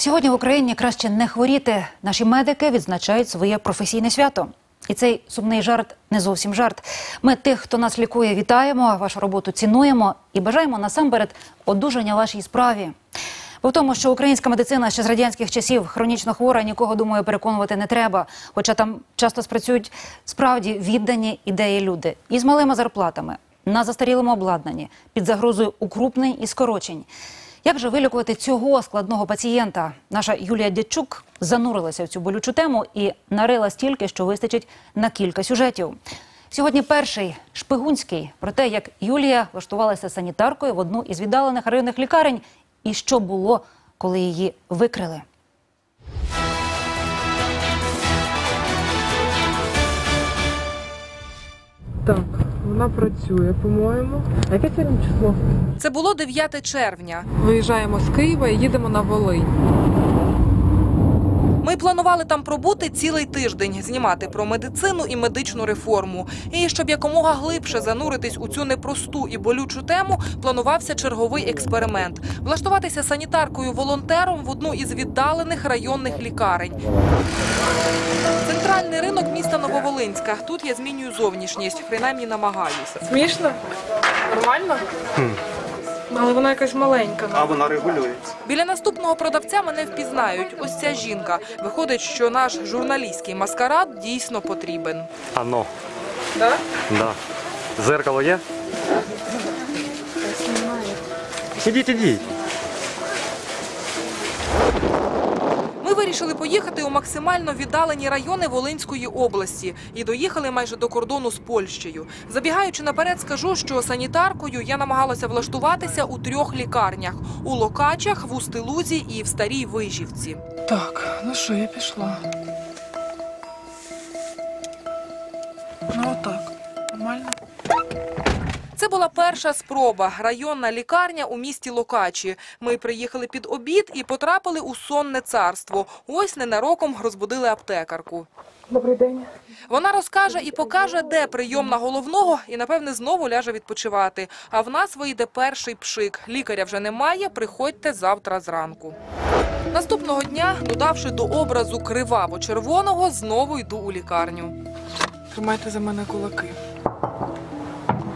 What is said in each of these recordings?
Сьогодні в Україні краще не хворіти. Наші медики відзначають своє професійне свято. І цей сумний жарт не зовсім жарт. Ми тих, хто нас лікує, вітаємо, вашу роботу цінуємо і бажаємо насамперед одужання вашій справі. Бо в тому, що українська медицина ще з радянських часів хронічно хвора, нікого думаю, переконувати не треба. Хоча там часто спрацюють справді віддані ідеї люди і з малими зарплатами, на застарілому обладнанні, під загрозою укрупнень і скорочень. Як же вилікувати цього складного пацієнта? Наша Юлія Дячук занурилася в цю болючу тему і нарила стільки, що вистачить на кілька сюжетів. Сьогодні перший шпигунський про те, як Юлія влаштувалася санітаркою в одну із віддалених районних лікарень, і що було, коли її викрили. Так, вона працює, по-моєму. А яке сьогодні число? Це було 9 червня. Виїжджаємо з Києва і їдемо на Волинь. Ми планували там пробути цілий тиждень, знімати про медицину і медичну реформу. І щоб якомога глибше зануритись у цю непросту і болючу тему, планувався черговий експеримент влаштуватися санітаркою волонтером в одну із віддалених районних лікарень. Центральний ринок міста Нововолинська. Тут я змінюю зовнішність, принаймні намагаюся. Смішно? Нормально? Але вона якась маленька. А вона регулюється. Біля наступного продавця мене впізнають. Ось ця жінка. Виходить, що наш журналістський маскарад дійсно потрібен. Ано, Да? да. Зеркало є? Сідіть, ідіть. Ми вирішили поїхати у максимально віддалені райони Волинської області і доїхали майже до кордону з Польщею. Забігаючи наперед, скажу, що санітаркою я намагалася влаштуватися у трьох лікарнях: у Локачах, в Устилузі і в Старій Вижівці. Так, ну що, я пішла. Ну отак. Нормально? Це була перша спроба районна лікарня у місті Локачі. Ми приїхали під обід і потрапили у сонне царство. Ось ненароком розбудили аптекарку. Добрий день. Вона розкаже і покаже, де прийом на головного, і напевне знову ляже відпочивати. А в нас вийде перший пшик. Лікаря вже немає. Приходьте завтра зранку. Наступного дня, додавши до образу криваво-червоного, знову йду у лікарню. Тримайте за мене кулаки.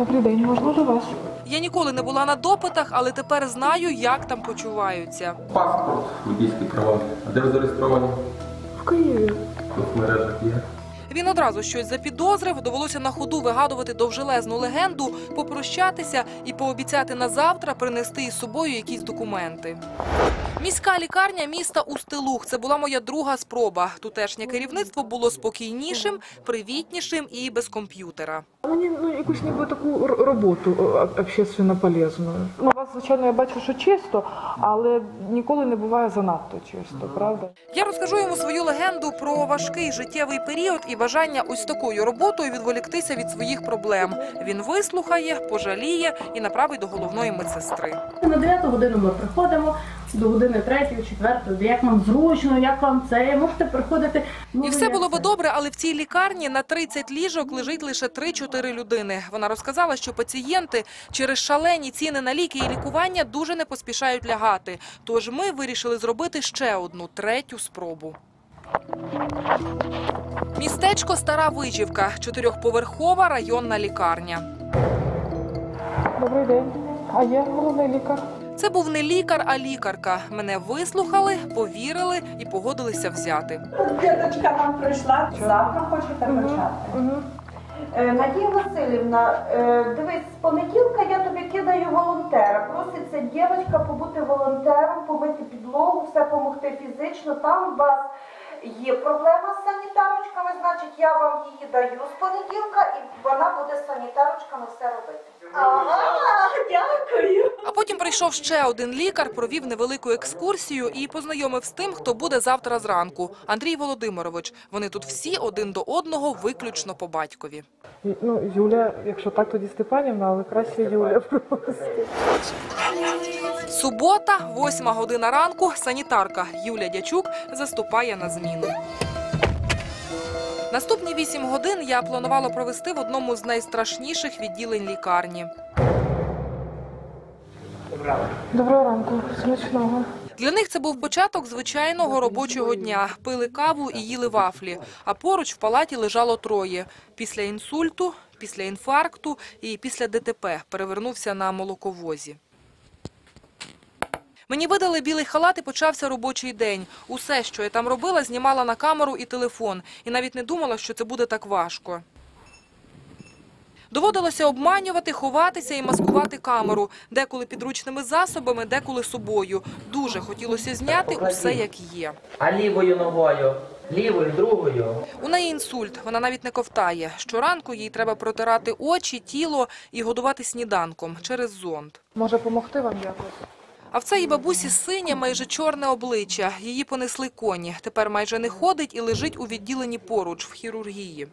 Добрий день, можна до вас? Я ніколи не була на допитах, але тепер знаю, як там почуваються. Паспорт, водійські права. А де ви зареєстровані? В Києві. В соцмережах є. Він одразу щось запідозрив. Довелося на ходу вигадувати довжелезну легенду, попрощатися і пообіцяти на завтра принести із собою якісь документи. Міська лікарня міста Устилух. Це була моя друга спроба. Тутешнє керівництво було спокійнішим, привітнішим і без комп'ютера. Мені ну якусь ніби таку роботу общественно полезну. Ну, у вас, звичайно, я бачу, що чисто, але ніколи не буває занадто чисто, правда? Я розкажу йому свою легенду про важкий життєвий період і бажання ось такою роботою відволіктися від своїх проблем. Він вислухає, пожаліє і направить до головної медсестри. На 9 годину ми приходимо до години 3, 4, як вам зручно, як вам це, можете приходити. Ну, І все було би добре, але в цій лікарні на 30 ліжок лежить лише 3-4 людини. Вона розказала, що пацієнти через шалені ціни на ліки і лікування дуже не поспішають лягати. Тож ми вирішили зробити ще одну третю спробу. Містечко Стара Вижівка, чотирьохповерхова районна лікарня. Добрий день. А є головний лікар? Це був не лікар, а лікарка. Мене вислухали, повірили і погодилися взяти. Діточка нам прийшла, завтра хочете почати. Е, Надія Васильівна, е, дивись, з понеділка я тобі кидаю волонтера. Проситься дівчинка побути волонтером, помити підлогу, все допомогти фізично. Там у вас є проблема з санітарочками, значить я вам її даю з понеділка, і вона буде з санітарочками все робити. Ага, дякую. А потім прийшов ще один лікар, провів невелику екскурсію і познайомив з тим, хто буде завтра зранку. Андрій Володимирович. Вони тут всі один до одного, виключно по батькові. Ну, Юля, якщо так, тоді Степанівна, але краще Юля просто. Субота, восьма година ранку. Санітарка Юля Дячук заступає на зміну. Наступні вісім годин я планувала провести в одному з найстрашніших відділень лікарні. Доброго ранку, смачного. Для них це був початок звичайного робочого дня. Пили каву і їли вафлі. А поруч в палаті лежало троє. Після інсульту, після інфаркту і після ДТП перевернувся на молоковозі. Мені видали білий халат і почався робочий день. Усе, що я там робила, знімала на камеру і телефон. І навіть не думала, що це буде так важко. Доводилося обманювати, ховатися і маскувати камеру. Деколи підручними засобами, деколи собою. Дуже хотілося зняти усе, як є. А лівою ногою, лівою, другою. У неї інсульт, вона навіть не ковтає. Щоранку їй треба протирати очі, тіло і годувати сніданком через зонд. Може допомогти вам якось? А в цій бабусі синє, майже чорне обличчя. Її понесли коні. Тепер майже не ходить і лежить у відділенні поруч, в хірургії.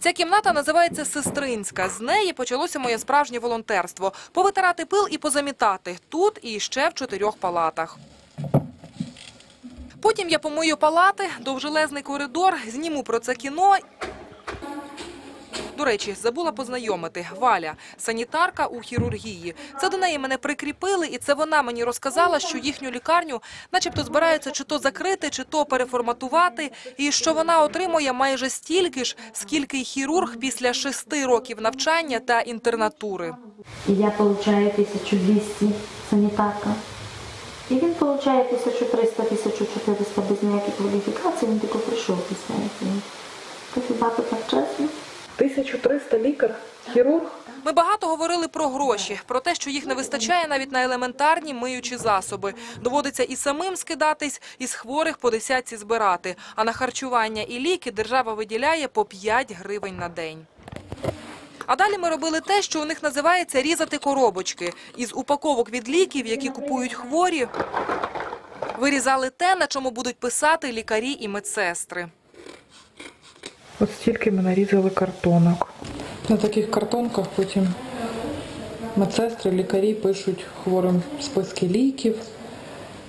Ця кімната називається «Сестринська». З неї почалося моє справжнє волонтерство. Повитирати пил і позамітати. Тут і ще в чотирьох палатах. Потім я помию палати, довжелезний коридор, зніму про це кіно. До речі, забула познайомити. Валя, санітарка у хірургії. Це до неї мене прикріпили, і це вона мені розказала, що їхню лікарню начебто збираються чи то закрити, чи то переформатувати, і що вона отримує майже стільки ж, скільки й хірург після шести років навчання та інтернатури. І я получаю 1200 санітарка. І він получає 1300-1400 без ніяких кваліфікацій, він тільки прийшов після. То хіба так чесно? 1300 лікар, хірург. Ми багато говорили про гроші, про те, що їх не вистачає навіть на елементарні миючі засоби. Доводиться і самим скидатись, і з хворих по десятці збирати. А на харчування і ліки держава виділяє по 5 гривень на день. А далі ми робили те, що у них називається різати коробочки. Із упаковок від ліків, які купують хворі, вирізали те, на чому будуть писати лікарі і медсестри. От стільки ми нарізали картонок. На таких картонках потім медсестри, лікарі пишуть хворим списки ліків.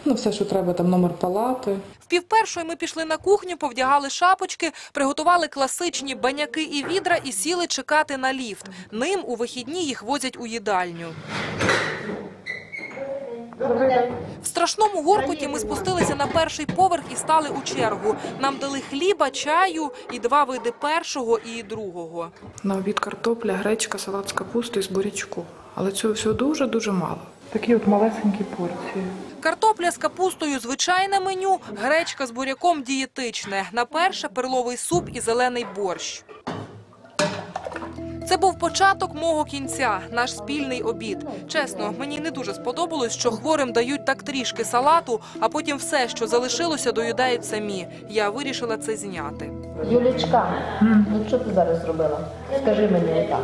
Ну, все, що треба, там номер палати. В півпершої ми пішли на кухню, повдягали шапочки, приготували класичні баняки і відра і сіли чекати на ліфт. Ним у вихідні їх возять у їдальню. В страшному горкуті ми спустилися на перший поверх і стали у чергу. Нам дали хліба, чаю і два види першого і другого. На обід картопля, гречка, салат з капустою з бурячку. Але цього всього дуже-дуже мало. Такі от малесенькі порції. Картопля з капустою – звичайне меню, гречка з буряком – дієтичне. На перше – перловий суп і зелений борщ. Це був початок мого кінця, наш спільний обід. Чесно, мені не дуже сподобалось, що хворим дають так трішки салату, а потім все, що залишилося, доїдають самі. Я вирішила це зняти. Юлічка, ну що ти зараз зробила? Скажи мені так.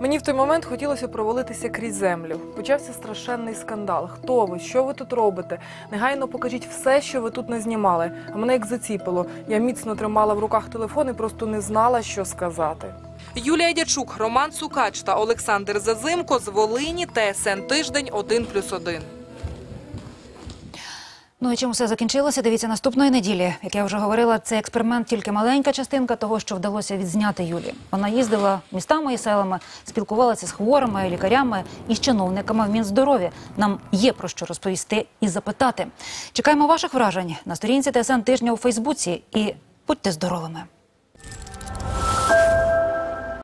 Мені в той момент хотілося провалитися крізь землю. Почався страшенний скандал. Хто ви? Що ви тут робите? Негайно покажіть все, що ви тут не знімали. А мене як заціпило. Я міцно тримала в руках телефон і просто не знала, що сказати. Юлія Дячук, Роман Сукач та Олександр Зазимко з Волині. ТСН Тиждень 1+,1. Ну і чим все закінчилося? Дивіться наступної неділі. Як я вже говорила, цей експеримент тільки маленька частинка того, що вдалося відзняти Юлі. Вона їздила містами і селами, спілкувалася з хворими, лікарями і з чиновниками в Мінздоров'я. Нам є про що розповісти і запитати. Чекаємо ваших вражень на сторінці ТСН тижня у Фейсбуці і будьте здоровими.